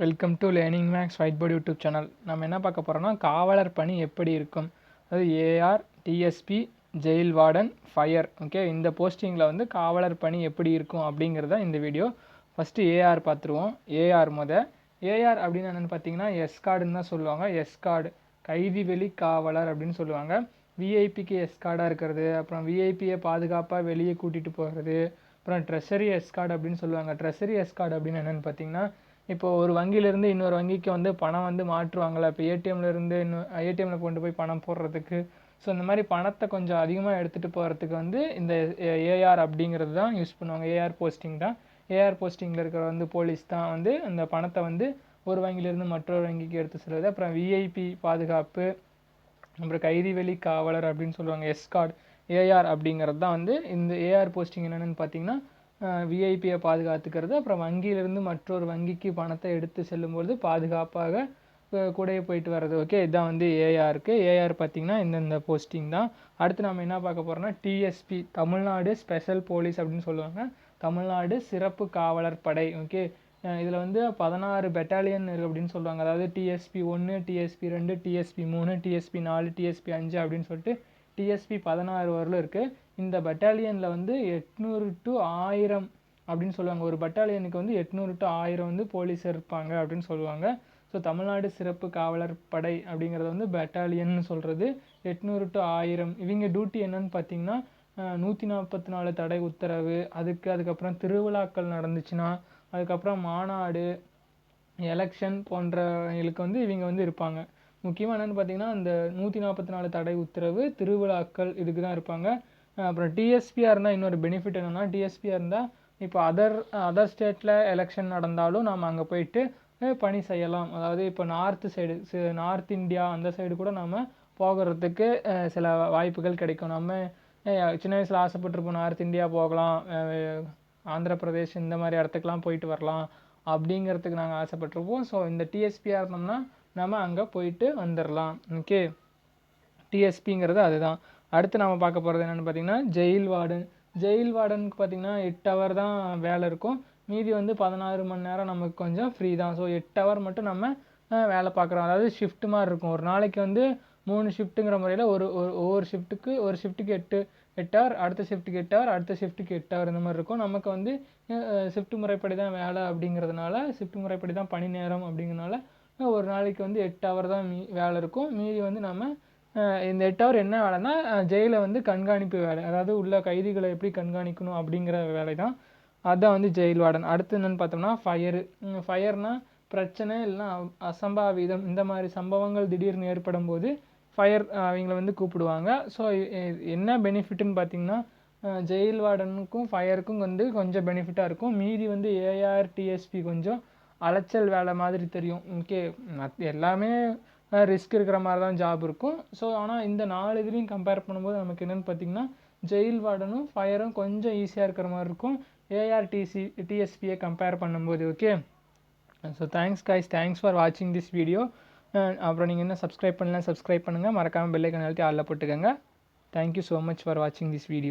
Welcome to learning max white board YouTube channel நம்ம என்ன பார்க்க போகிறோம்னா காவலர் பணி எப்படி இருக்கும்? அதாவது AR DSP jail warden fire okay இந்த போஸ்டிங்கில் வந்து காவலர் பணி எப்படி இருக்கும் அப்படிங்கிறத இந்த வீடியோ ஃபஸ்ட்டு ஏஆர் பார்த்துருவோம். ஏஆர் முத. ஏஆர் அப்படின்னு என்னென்னு பார்த்தீங்கன்னா எஸ்கார்டுன்னு தான் சொல்லுவாங்க. எஸ்கார்டு கைதி வெளி காவலர் அப்படின்னு சொல்லுவாங்க. விஐபிக்கு எஸ்கார்டாக இருக்கிறது. அப்புறம் விஐபியை பாதுகாப்பாக வெளியே கூட்டிகிட்டு போகிறது அப்புறம் ட்ரெஷரி எஸ்கார்டு அப்படின்னு சொல்லுவாங்க. ட்ரெஷரி எஸ்கார்டு அப்படின்னு என்னென்னு பார்த்தீங்கன்னா இப்போ ஒரு வங்கியிலேருந்து இன்னொரு வங்கிக்கு வந்து பணம் வந்து மாற்றுவாங்கள்ல. இப்போ ஏடிஎம்லேருந்து இன்னும் ஏடிஎம்மில் கொண்டு போய் பணம் போடுறதுக்கு. ஸோ இந்த மாதிரி பணத்தை கொஞ்சம் அதிகமாக எடுத்துகிட்டு போகிறதுக்கு வந்து இந்த ஏஆர் அப்படிங்கிறது தான் யூஸ் பண்ணுவாங்க. ஏஆர் போஸ்டிங் தான். ஏஆர் போஸ்டிங்கில் இருக்கிற வந்து போலீஸ் தான் வந்து அந்த பணத்தை வந்து ஒரு வங்கியிலேருந்து மற்றொரு வங்கிக்கு எடுத்து செல்வது அப்புறம் விஐபி பாதுகாப்பு அப்புறம் கைதி வெளி காவலர் அப்படின்னு சொல்லுவாங்க. எஸ்கார்டு ஏஆர் அப்படிங்கிறது தான் வந்து இந்த ஏஆர் போஸ்டிங் என்னென்னு பார்த்தீங்கன்னா விஐபியை பாதுகாத்துக்கிறது. அப்புறம் வங்கியிலிருந்து மற்றொரு வங்கிக்கு பணத்தை எடுத்து செல்லும்பொழுது பாதுகாப்பாக கூடயே போயிட்டு வர்றது. ஓகே இதான் வந்து ஏஆருக்கு ஏஆர் பார்த்தீங்கன்னா இந்தந்த போஸ்டிங் தான். அடுத்து நம்ம என்ன பார்க்க போகிறோம்னா டிஎஸ்பி தமிழ்நாடு ஸ்பெஷல் போலீஸ் அப்படின்னு சொல்லுவாங்க. தமிழ்நாடு சிறப்பு காவலர் படை. ஓகே இதில் வந்து பதினாறு பெட்டாலியன் இருக்குது அப்படின்னு சொல்லுவாங்க. அதாவது டிஎஸ்பி ஒன்று டிஎஸ்பி ரெண்டு டிஎஸ்பி மூணு டிஎஸ்பி நாலு டிஎஸ்பி அஞ்சு அப்படின்னு சொல்லிட்டு டிஎஸ்பி பதினாறு வரலும் இருக்குது இந்த பட்டாலியனில் வந்து எட்நூறு டு ஆயிரம் அப்படின்னு சொல்லுவாங்க. ஒரு பட்டாலியனுக்கு வந்து எட்நூறு டு ஆயிரம் வந்து போலீஸ் இருப்பாங்க அப்படின்னு சொல்லுவாங்க. ஸோ தமிழ்நாடு சிறப்பு காவலர் படை அப்படிங்கிறத வந்து பெட்டாலியன்னு சொல்கிறது எட்நூறு டு ஆயிரம். இவங்க டியூட்டி என்னன்னு பார்த்தீங்கன்னா நூற்றி நாற்பத்தி நாலு தடை உத்தரவு. அதுக்கு அதுக்கப்புறம் திருவிழாக்கள் நடந்துச்சுன்னா அதுக்கப்புறம் மாநாடு எலெக்ஷன் போன்றவங்களுக்கு வந்து இவங்க வந்து இருப்பாங்க. முக்கியமாக என்னென்னு பார்த்தீங்கன்னா இந்த நூற்றி நாற்பத்தி நாலு தடை உத்தரவு திருவிழாக்கள் இதுக்கு தான் இருப்பாங்க. அப்புறம் டிஎஸ்பியாக இருந்தால் இன்னொரு பெனிஃபிட் என்னென்னா டிஎஸ்பியாக இருந்தால் இப்போ அதர் அதர் ஸ்டேட்டில் எலெக்ஷன் நடந்தாலும் நாம் அங்கே போயிட்டு பணி செய்யலாம். அதாவது இப்போ நார்த்து சைடு நார்த் இந்தியா அந்த சைடு கூட நம்ம போகிறதுக்கு சில வாய்ப்புகள் கிடைக்கும். நம்ம சின்ன வயசில் ஆசைப்பட்டிருப்போம் நார்த் இந்தியா போகலாம் ஆந்திர பிரதேஷ் இந்த மாதிரி இடத்துக்குலாம் போயிட்டு வரலாம் அப்படிங்கிறதுக்கு நாங்கள் ஆசைப்பட்டிருப்போம். ஸோ இந்த டிஎஸ்பியாக இருந்தோம்னா நம்ம அங்கே போயிட்டு வந்துடலாம் ஓகே டிஎஸ்பிங்கிறது அதுதான். அடுத்து நம்ம பார்க்க போகிறது என்னென்னு பார்த்தீங்கன்னா ஜெயில் வார்டன் ஜெயில் வார்டனுக்கு பார்த்திங்கன்னா எட்டு ஹவர் தான் வேலை இருக்கும். மீதி வந்து பதினாறு மணி நேரம் நமக்கு கொஞ்சம் ஃப்ரீ தான். ஸோ எட்டு ஹவர் மட்டும் நம்ம வேலை பார்க்குறோம். அதாவது ஷிஃப்ட் மாதிரி இருக்கும். ஒரு நாளைக்கு வந்து மூணு ஷிஃப்ட்டுங்கிற முறையில் ஒரு ஒவ்வொரு ஷிஃப்ட்டுக்கு ஒரு ஷிஃப்ட்டுக்கு எட்டு எட்டு ஹவர் அடுத்த ஷிஃப்ட்டுக்கு எட்டு ஹவர் அடுத்த ஷிஃப்ட்டுக்கு எட்டு ஹவர் இந்த மாதிரி இருக்கும். நமக்கு வந்து ஷிஃப்ட் முறைப்படி தான் வேலை அப்படிங்கிறதுனால ஷிஃப்ட் முறைப்படி தான் பணி நேரம் அப்படிங்கிறனால ஒரு நாளைக்கு வந்து எட்டு ஹவர் தான் மீ வேலை இருக்கும். மீதி வந்து நம்ம இந்த எட்டு ஹவர் என்ன வேலைன்னா ஜெயிலை வந்து கண்காணிப்பு வேலை. அதாவது உள்ள கைதிகளை எப்படி கண்காணிக்கணும் அப்படிங்கிற வேலை தான். அதுதான் வந்து ஜெயில் வார்டன். அடுத்து என்னென்னு பார்த்தோம்னா ஃபயரு ஃபயர்னால் பிரச்சனை இல்லைனா அசம்பாவிதம். இந்த மாதிரி சம்பவங்கள் திடீர்னு ஏற்படும் போது ஃபயர் அவங்கள வந்து கூப்பிடுவாங்க. ஸோ என்ன பெனிஃபிட்டுன்னு பார்த்தீங்கன்னா ஜெயில் வார்டனுக்கும் ஃபயருக்கும் வந்து கொஞ்சம் பெனிஃபிட்டாக இருக்கும். மீதி வந்து ஏஆர் டிஎஸ்பி கொஞ்சம் அலைச்சல் வேலை மாதிரி தெரியும். ஓகே எல்லாமே ரிஸ்க் இருக்கிற மாதிரி தான் ஜாப் இருக்கும். ஸோ ஆனால் இந்த நாலு இதுலேயும் கம்பேர் பண்ணும்போது நமக்கு என்னென்னு பார்த்தீங்கன்னா ஜெயில் வார்டனும் ஃபயரும் கொஞ்சம் ஈஸியாக இருக்கிற மாதிரி இருக்கும். ஏஆர்டிசி டிஎஸ்பியை கம்பேர் பண்ணும்போது okay so thanks guys thanks for வாட்சிங் திஸ் வீடியோ அப்புறம் நீங்கள் என்ன சப்ஸ்கிரைப் பண்ணலாம் சப்ஸ்கிரைப் பண்ணுங்கள் மறக்காமல் பெல்லைக்கன் அழுத்தி ஆளில் போட்டுக்கோங்க. Thank you so much for வாட்சிங் திஸ் வீடியோ